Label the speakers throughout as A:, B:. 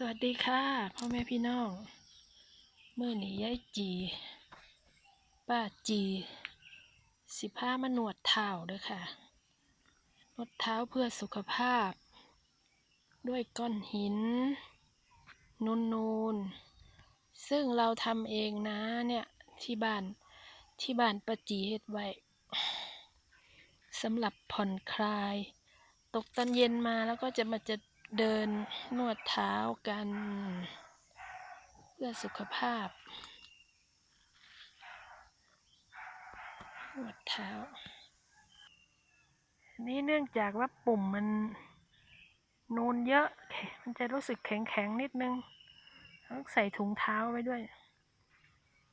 A: สวัสดีค่ะพ่อแม่พี่น้องเมื่อนี้ยายจีป้าจีสิผ้ามาหนวดเท้าด้วยค่ะนวดเท้าเพื่อสุขภาพ ด้วยก้อนหิน นูนนูนซึ่งเราทำเองนะเนี่ยที่บ้านที่บ้านป้าจีเฮ็ดไว้สำหรับผ่อนคลาย ตกตอนเย็นมาแล้วก็จะมาจะ เดินนวดเท้ากัน เพื่อสุขภาพ นวดเท้า นี่เนื่องจากว่าปุ่มมันนูนเยอะ มันจะรู้สึกแข็งแข็งๆนิดนึงต้องใส่ถุงเท้าไว้ด้วย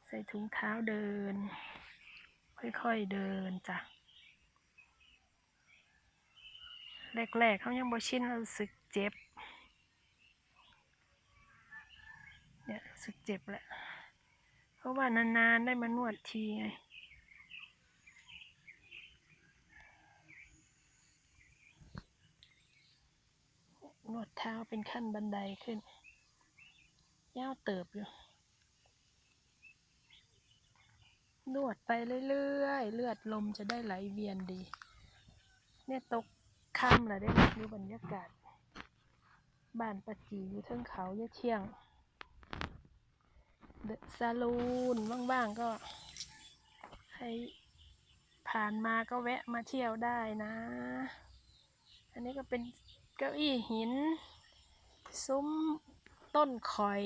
A: ใส่ถุงเท้าเดิน ค่อยๆเดินจ้ะแรกๆเขายังบ่ชินรู้สึก เจ็บ เนี่ยรู้สึกเจ็บแหละ เพราะว่านานๆได้มานวดทีไงนวดเท้าเป็นขั้นบันไดขึ้นยาวเติบอยู่ นวดไปเรื่อยๆ เลือดลมจะได้ไหลเวียนดี เนี่ยตกค่ำแล้วได้มาดูบรรยากาศ บ้านปะจีอยู่เทิงเขาเยะเที่ยงเดอะซาลูนว่างๆก็ให้ผ่านมาก็แวะมาเที่ยวได้นะ อันนี้ก็เป็นเก้าอี้หิน ซุ้มต้นคอย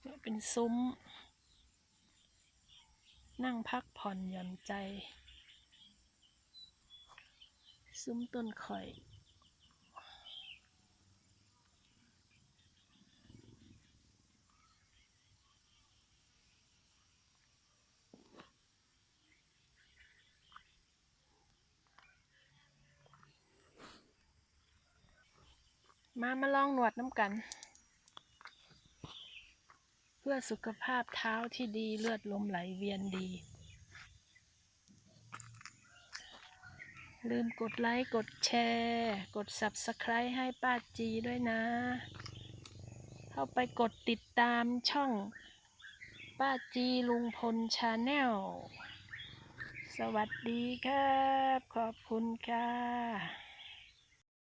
A: เนี่ยเป็นซุ้ม นั่งพักผ่อนหย่อนใจ ซุ้มต้นคอย มามาลองหนวดน้ำกัน เพื่อสุขภาพเท้าที่ดีเลือดลมไหลเวียนดี ลืมกดไลค์ กดแชร์ กด Subscribe ให้ป้าจีด้วยนะ เข้าไปกดติดตามช่อง ป้าจีลุงพลชาแนลสวัสดีครับ ขอบคุณค่ะ